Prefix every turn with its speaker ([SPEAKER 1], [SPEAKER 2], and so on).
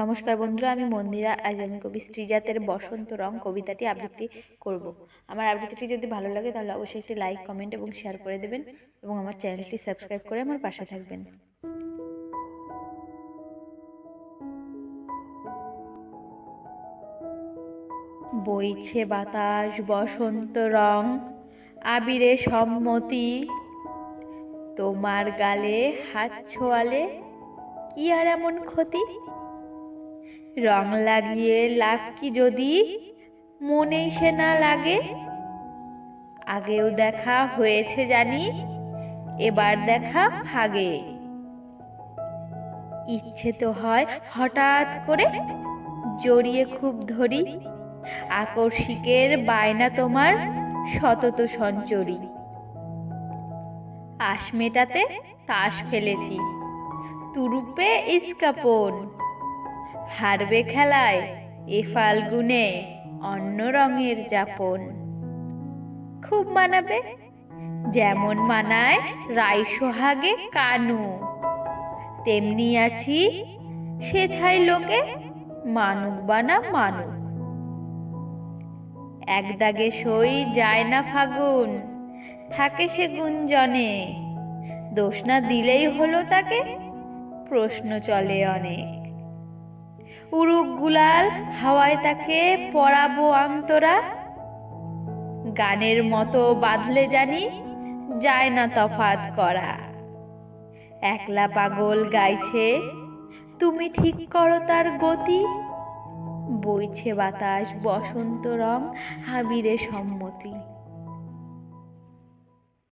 [SPEAKER 1] নমস্কার বন্ধুরা, আমি মন্দিরা আজ আমি কবি শ্রীজাতের বসন্ত রং কবিতাটি আবৃত্তি করব। আমার আবৃত্তিটি যদি ভালো লাগে তাহলে অবশ্যই একটি লাইক কমেন্ট এবং শেয়ার করে দেবেন এবং আমার চ্যানেলটি সাবস্ক্রাইব করে আমার পাশে থাকবেন। বইছে বাতাস বসন্ত রং, আবিরে সম্মতি, তোমার গালে হাত ছোঁয়ালে কি আর এমন ক্ষতি? রং লাগিয়ে লাভ কি যদি? মনেই সে না লাগে। আগেও দেখা হয়েছে জানি, এবার দেখা ভাগে। ইচ্ছে তো হয় হঠাৎ করে জড়িয়ে খুব ধরি। আকর্ষিকের বায়না তোমার সতত সঞ্চরী। আশ মেটাতে তাস ফেলেছি। তুরুপে ইস্কাপন। হারবে খেলায় এ ফাল্গুনে অন্য রঙের যাপন। খুব মানাবে? যেমন মানায় রাই সোহাগে কানু। তেমনি আছি সে ছাই লোকে মানুক বানা মানুক। এক দাগে সই যায় না ফাগুন, থাকে সে গুঞ্জনে। দোষ না দিলেই হলো তাকে, প্রশ্ন চলে অনেক। উরুক গুলাল, হাওয়ায় তাকে পরাবো অন্তরা। গানের মতো বাঁধলে জানি, যায় না তফাত করা। একলা পাগল গাইছে, তুমি ঠিক করো তার গতি। বইছে বাতাস বসন্ত রং, হাবিরে সম্মতি।